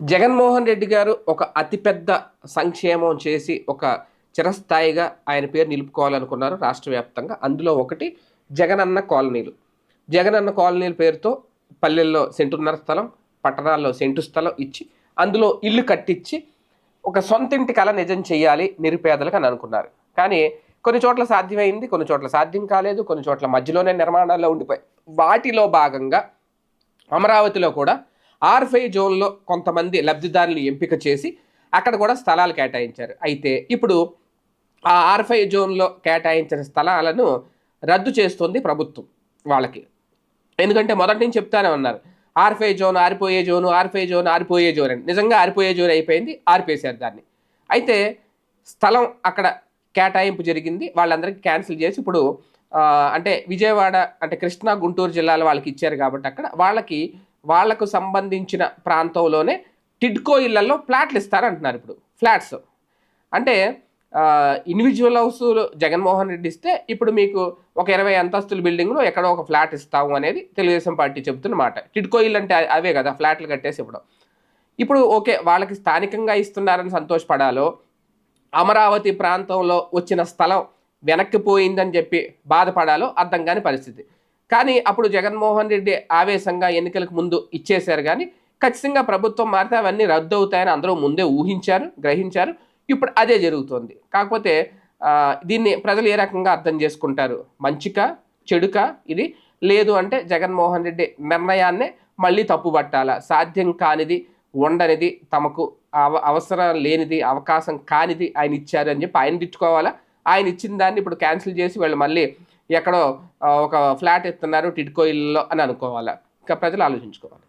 జగన్మోహన్ రెడ్డి గారు ఒక అతిపెద్ద సంక్షేమం చేసి ఒక చిరస్థాయిగా ఆయన పేరు నిలుపుకోవాలనుకున్నారు రాష్ట్ర వ్యాప్తంగా. అందులో ఒకటి జగనన్న కాలనీలు. జగనన్న కాలనీల పేరుతో పల్లెల్లో సెంటున్నర స్థలం పట్టణాల్లో సెంటు స్థలం ఇచ్చి అందులో ఇల్లు కట్టించి ఒక సొంత ఇంటి కళ నిజం చేయాలి నిరుపేదలకు అని అనుకున్నారు. కానీ కొన్ని చోట్ల సాధ్యమైంది కొన్ని చోట్ల సాధ్యం కాలేదు కొన్ని చోట్ల మధ్యలోనే నిర్మాణాల్లో ఉండిపోయి వాటిలో భాగంగా అమరావతిలో కూడా ఆర్ఫై జోన్లో కొంతమంది లబ్ధిదారులు ఎంపిక చేసి అక్కడ కూడా స్థలాలు కేటాయించారు. అయితే ఇప్పుడు ఆ ఆర్ఫై జోన్లో కేటాయించిన స్థలాలను రద్దు చేస్తుంది ప్రభుత్వం వాళ్ళకి. ఎందుకంటే మొదటి నుంచి చెప్తానే ఉన్నారు. ఆర్ఫై జోన్ ఆరిపోయే జోను ఆర్ఫై జోన్ ఆరిపోయే జోన్ అని. నిజంగా ఆరిపోయే జోన్ అయిపోయింది ఆరిపేశారు దాన్ని. అయితే స్థలం అక్కడ కేటాయింపు జరిగింది వాళ్ళందరికీ క్యాన్సిల్ చేసి ఇప్పుడు అంటే విజయవాడ అంటే కృష్ణా గుంటూరు జిల్లాలో వాళ్ళకి ఇచ్చారు కాబట్టి అక్కడ వాళ్ళకి వాళ్ళకు సంబంధించిన ప్రాంతంలోనే టిడ్కో ఇళ్ళలో ఫ్లాట్లు ఇస్తారంటున్నారు ఇప్పుడు. ఫ్లాట్స్. అంటే ఇండివిజువల్ హౌస్ జగన్మోహన్ రెడ్డి ఇస్తే ఇప్పుడు మీకు ఒక ఇరవై అంతస్తుల బిల్డింగ్లో ఎక్కడో ఒక ఫ్లాట్ ఇస్తాము అనేది తెలుగుదేశం పార్టీ చెబుతున్న మాట. టిడ్కో ఇల్లు అంటే అవే కదా ఫ్లాట్లు కట్టేసి ఇవ్వడం. ఇప్పుడు ఓకే వాళ్ళకి స్థానికంగా ఇస్తున్నారని సంతోషపడాలో అమరావతి ప్రాంతంలో వచ్చిన స్థలం వెనక్కిపోయిందని చెప్పి బాధపడాలో అర్థం కాని పరిస్థితి. కానీ అప్పుడు జగన్మోహన్ రెడ్డి ఆవేశంగా ఎన్నికలకు ముందు ఇచ్చేశారు కానీ ఖచ్చితంగా ప్రభుత్వం మారితే అవన్నీ రద్దు అవుతాయని అందరూ ముందే ఊహించారు గ్రహించారు. ఇప్పుడు అదే జరుగుతోంది. కాకపోతే దీన్ని ప్రజలు ఏ రకంగా అర్థం చేసుకుంటారు? మంచిక? చెడుక? ఇది లేదు అంటే జగన్మోహన్ రెడ్డి నిర్ణయాన్నే మళ్ళీ తప్పుపట్టాలా? సాధ్యం కానిది ఉండనిది తమకు అవ అవసరం లేనిది అవకాశం కానిది ఆయన ఇచ్చారు అని చెప్పి ఆయన తిట్టుకోవాలా? ఆయన ఇచ్చిన దాన్ని ఇప్పుడు క్యాన్సిల్ చేసి వాళ్ళు మళ్ళీ ఎక్కడో ఒక ఫ్లాట్ ఇస్తున్నారు టిడ్కో ఇల్లులో అని అనుకోవాలా. ఇంకా ప్రజలు ఆలోచించుకోవాలి.